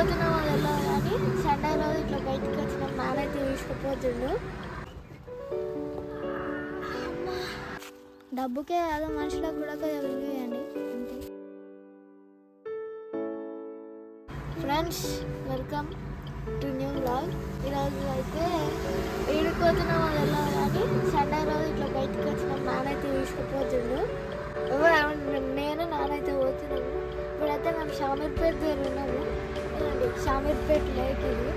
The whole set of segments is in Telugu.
పోతున్నామో తెలియదు కానీ సండే రోజు ఇట్లా బయటకు వచ్చినాం మ్యారేజ్ తీసుకుపోతుండు. డబ్బుకే కాదు మనుషులకు కూడా విలువేయండి friends welcome to new blog ఈరోజు అయితే ఈడుకోతున్నామో తెలియదు కానీ సండే రోజు ఇట్లా బయటకు వచ్చినాం నానైతే తీసుకుపోతుండు. నేను నానైతే పోతున్నాము. ఇప్పుడైతే మేము షామీర్పేట దగ్గర ఉన్నాము. చూడండి, షామీర్పేట లేక్ ఇది.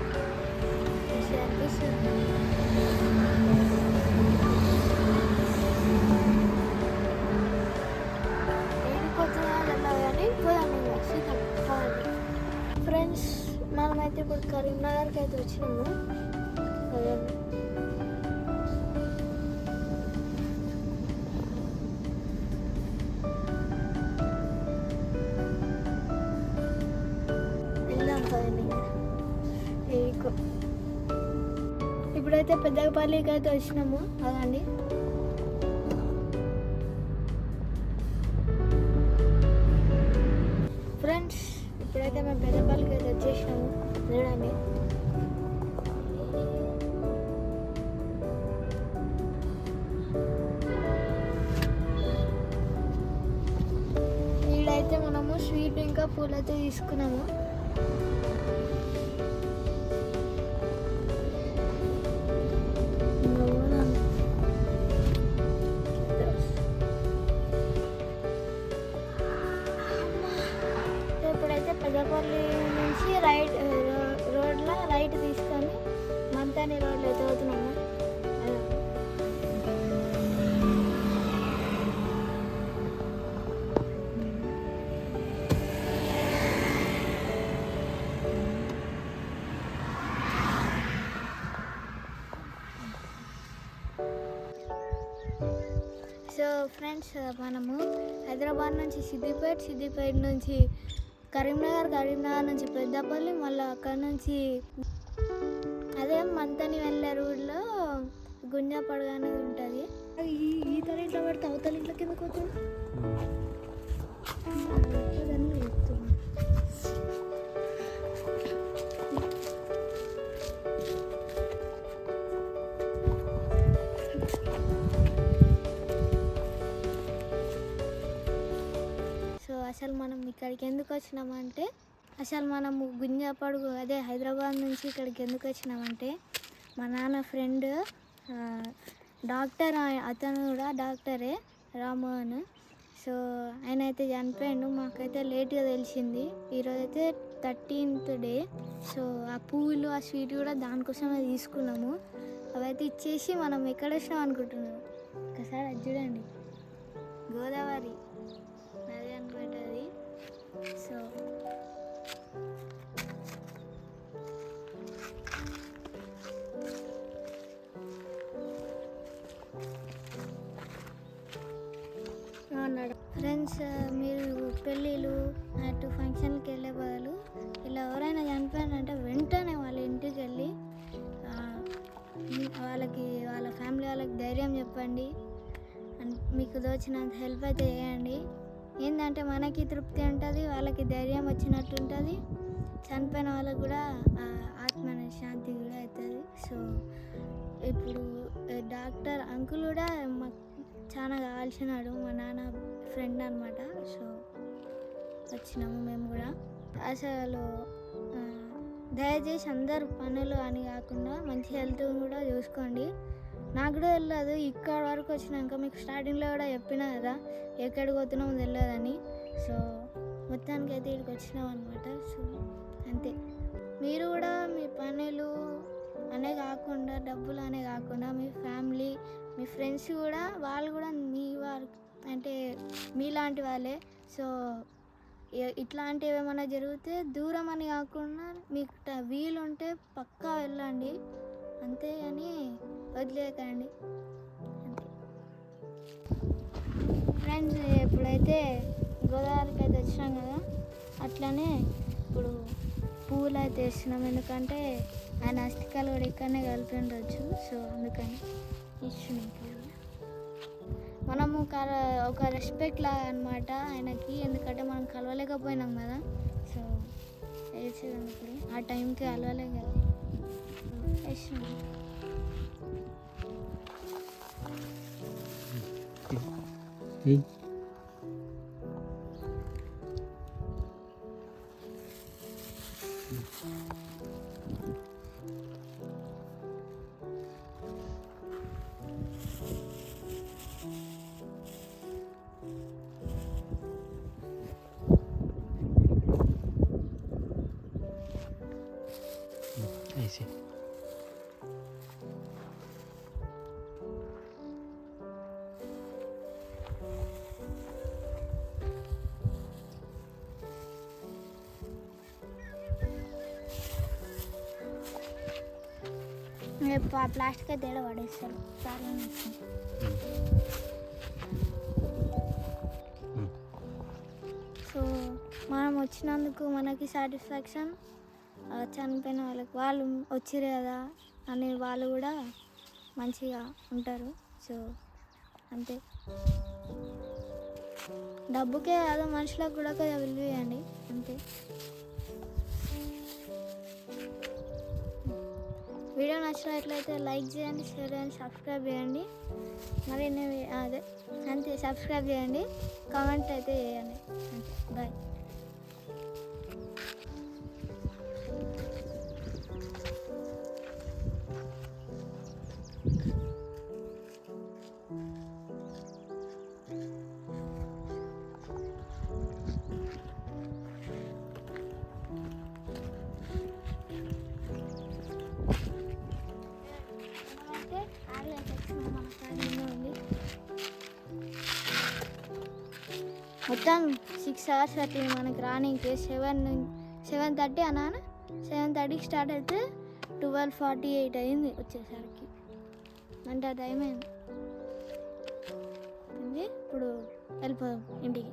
ఫ్రెండ్స్ మనమైతే ఇప్పుడు కరీంనగర్కి అయితే వచ్చినాము. అయితే పెద్దపల్లికి అయితే వచ్చినాము. అదండి. ఫ్రెండ్స్ ఇప్పుడైతే మేము పెద్దపల్లికి అయితే వచ్చేసినాము. చూడండి. ఈడైతే మనము స్వీట్ ఇంకా పూలైతే తీసుకున్నాము. మంతాని రోడ్లు అయితే అవుతున్నాము సో ఫ్రెండ్స్ మనము హైదరాబాద్ నుంచి సిద్దిపేట సిద్దిపేట నుంచి కరీంనగర్ కరీంనగర్ నుంచి పెద్దపల్లి మళ్ళీ అక్కడ నుంచి అదే మంతని వెళ్ళే రూట్లో గుంజాపడగ అనేది ఉంటుంది ఈ ఈ తల ఇట్లా పెడితే అవతల ఇట్లా కిందకు పోతుంది అదన్నీ చెప్తున్నా. సో అసలు మనం ఇక్కడికి ఎందుకు వచ్చినామంటే అసలు మనము గుంజాపడుగు అదే హైదరాబాద్ నుంచి ఇక్కడికి ఎందుకు వచ్చినామంటే మా నాన్న ఫ్రెండ్ డాక్టర్ అతను కూడా డాక్టరే రామ్మోహన్ సో ఆయన అయితే చనిపోయిండు. మాకైతే లేట్గా తెలిసింది. ఈరోజు అయితే థర్టీన్త్ డే. సో ఆ పువ్వులు ఆ స్వీట్ కూడా దానికోసమే తీసుకున్నాము. అవైతే ఇచ్చేసి మనం ఎక్కడ వచ్చినాం అనుకుంటున్నాం? ఒకసారి అది చూడండి. గోదావరి. అన్నాడు. ఫ్రెండ్స్ మీరు పెళ్ళిళ్ళు అటు ఫంక్షన్కి వెళ్ళే బదులు ఇలా ఎవరైనా చనిపోయారంటే వెంటనే వాళ్ళ ఇంటికి వెళ్ళి వాళ్ళకి వాళ్ళ ఫ్యామిలీ వాళ్ళకి ధైర్యం చెప్పండి. అండ్ మీకు దోచినంత హెల్ప్ అయితే చేయండి. ఏంటంటే మనకి తృప్తి ఉంటుంది వాళ్ళకి ధైర్యం వచ్చినట్టు ఉంటుంది. చనిపోయిన వాళ్ళకి కూడా ఆత్మ శాంతి కూడా అవుతుంది. సో ఇప్పుడు డాక్టర్ అంకుల్ కూడా మాకు చాలా కావాల్సినాడు మా నాన్న ఫ్రెండ్ అనమాట సో వచ్చినాము మేము కూడా. అసలు దయచేసి అందరు పనులు అని కాకుండా మంచి హెల్త్ కూడా చూసుకోండి. నాకు కూడా తెలియదు ఇక్కడ వరకు వచ్చినాక మీకు స్టార్టింగ్లో కూడా చెప్పినా కదా ఎక్కడికి పోతున్నామో తెలియదని. సో మొత్తానికి అయితే ఇక్కడికి వచ్చినాం అనమాట సో అంతే. మీరు కూడా మీ పనులు అనే కాకుండా డబ్బులు అనే కాకుండా మీ ఫ్యామిలీ మీ ఫ్రెండ్స్ కూడా వాళ్ళు కూడా మీ వారు అంటే మీలాంటి వాళ్ళే. సో ఇట్లాంటివి ఏమైనా జరిగితే దూరం అని కాకుండా మీకు వీలు వీలుంటే పక్కా వెళ్ళండి. అంతే అని వదిలేకండి అంతే ఫ్రెండ్స్ ఎప్పుడైతే గోదావరికి అయితే వచ్చినాం కదా అట్లనే ఇప్పుడు పూలు అయితే ఎందుకంటే ఆయన అస్థికాలు కూడా ఇక్కడనే కలిపి ఉండొచ్చు. సో అందుకని ఇస్తున్నాం పూలు మనము ఒక రెస్పెక్ట్ లాగా అనమాట ఆయనకి. ఎందుకంటే మనం కలవలేకపోయినాం కదా. సో వేసేదాన్ని ఆ టైంకి కలవలే కదా. వేసినాను Ừ. Easy. ప్లాస్టిక్ అయితే ఏడ పడేస్తారు? చాలా సో మనం వచ్చినందుకు మనకి సాటిస్ఫాక్షన్ చనిపోయిన వాళ్ళకి వాళ్ళు వచ్చిరు కదా అని వాళ్ళు కూడా మంచిగా ఉంటారు. సో అంతే. డబ్బుకే కాదు మనుషులకు కూడా కొద్దిగా విలువ ఇవ్వండి. అంతే. వీడియో నచ్చినట్లయితే లైక్ చేయండి షేర్ చేయండి సబ్స్క్రైబ్ చేయండి. మరి నేను అదే అంతే సబ్స్క్రైబ్ చేయండి కామెంట్ అయితే చేయండి. అంతే బాయ్ మొత్తం సిక్స్ అవర్స్ పట్టింది మనకి రానికి సెవెన్ సెవెన్ థర్టీ అన్నా సెవెన్ థర్టీకి స్టార్ట్ అయితే ట్వెల్వ్ ఫార్టీ ఎయిట్ అయింది వచ్చేసరికి. అంటే ఆ టైం అయింది. ఇప్పుడు వెళ్ళిపోదాం ఇంటికి.